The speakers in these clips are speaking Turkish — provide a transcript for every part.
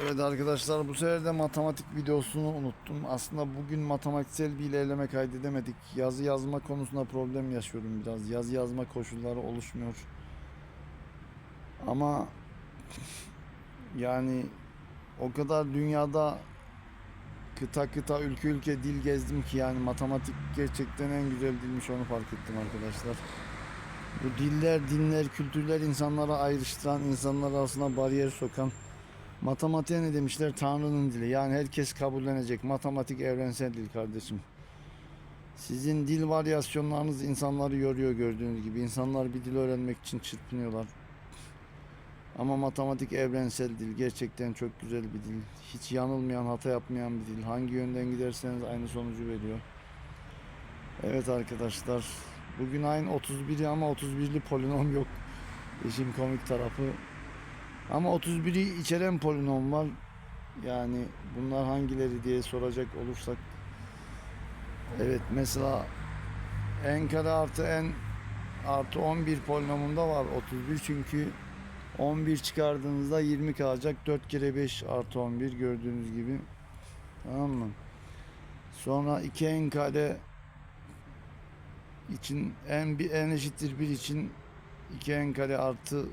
Evet arkadaşlar bu sefer de matematik videosunu unuttum. Aslında bugün matematiksel bir ilerleme kaydedemedik. Yazı yazma konusunda problem yaşıyorum biraz. Yazı yazma koşulları oluşmuyor. Ama yani o kadar dünyada kıta kıta ülke ülke dil gezdim ki yani matematik gerçekten en güzel dilmiş onu fark ettim arkadaşlar. Bu diller, dinler, kültürler insanlara ayrıştıran, insanlar arasına bariyer sokan Matematiğe ne demişler? Tanrı'nın dili. Yani herkes kabullenecek. Matematik evrensel dil kardeşim. Sizin dil varyasyonlarınız insanları yoruyor gördüğünüz gibi. İnsanlar bir dil öğrenmek için çırpınıyorlar. Ama matematik evrensel dil. Gerçekten çok güzel bir dil. Hiç yanılmayan, hata yapmayan bir dil. Hangi yönden giderseniz aynı sonucu veriyor. Evet arkadaşlar. Bugün ayın 31'i ama 31'li polinom yok. İşin komik tarafı. Ama 31'i içeren polinom var. Yani bunlar hangileri diye soracak olursak. Evet mesela n kare artı n artı 11 polinomunda var 31 çünkü 11 çıkardığınızda 20 kalacak 4 kere 5 artı 11 gördüğünüz gibi tamam mı? Sonra 2n kare için n, bir n eşittir 1 için 2n kare artı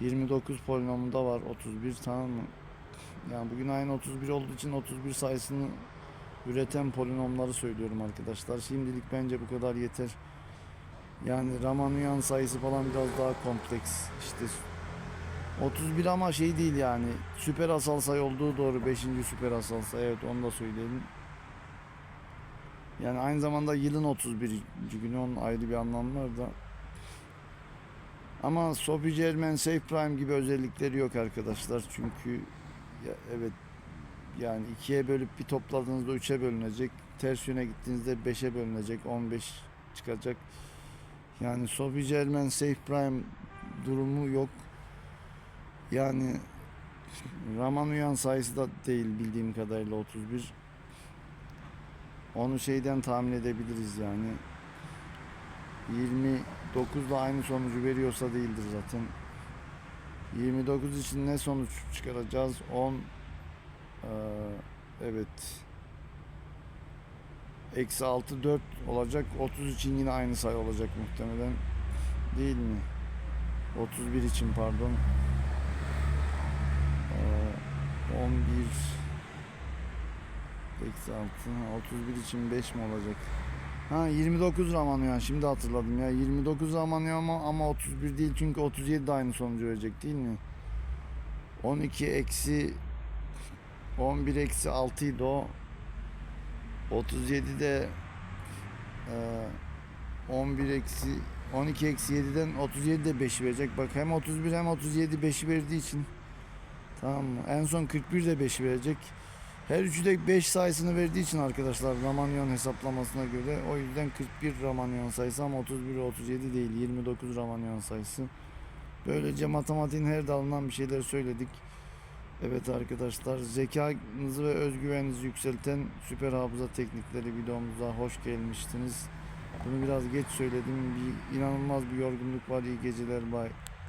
29 polinomunda var 31 tamam mı? Yani bugün ayın 31 olduğu için 31 sayısını üreten polinomları söylüyorum arkadaşlar. Şimdilik bence bu kadar yeter. Yani Ramanujan sayısı falan biraz daha kompleks. İşte 31 ama şey değil yani. Süper asal sayı olduğu doğru 5. süper asal sayı. Evet onu da söyleyelim. Yani aynı zamanda yılın 31. günü onun ayrı bir anlamı var da. Ama Sophie Germain Safe Prime gibi özellikleri yok arkadaşlar. Çünkü ya, evet yani ikiye bölüp bir topladığınızda üçe bölünecek. Ters yöne gittiğinizde 5'e bölünecek. 15 çıkacak. Yani Sophie Germain Safe Prime durumu yok. Yani Ramanujan sayısı da değil bildiğim kadarıyla 31. Onu şeyden tahmin edebiliriz yani. 29 da aynı sonucu veriyorsa değildir zaten. 29 için ne sonuç çıkaracağız? 10 eee, evet eksi 6 4 olacak. 30 için yine aynı sayı olacak muhtemelen. Değil mi? 31 için pardon. Eee, 11 eksi 6 ha, 31 için 5 mi olacak? Ha 29 Ramanujan şimdi hatırladım ya 29 Ramanujan ama, ama 31 değil çünkü 37 de aynı sonucu verecek değil mi? 12 eksi 11 eksi 6 idi o 37 de e, 11 eksi 12 eksi 7'den 37 de 5 verecek bak hem 31 hem 37 5'i verdiği için tamam mı? En son 41 de 5'i verecek. Her üçü de 5 sayısını verdiği için arkadaşlar Ramanyon hesaplamasına göre o yüzden 41 Ramanyon sayısı ama 31 ve 37 değil 29 Ramanyon sayısı. Böylece matematiğin her dalından bir şeyler söyledik. Evet arkadaşlar zekanızı ve özgüveninizi yükselten süper hafıza teknikleri videomuza hoş gelmiştiniz. Bunu biraz geç söyledim. Bir inanılmaz bir yorgunluk var. İyi geceler. Bye.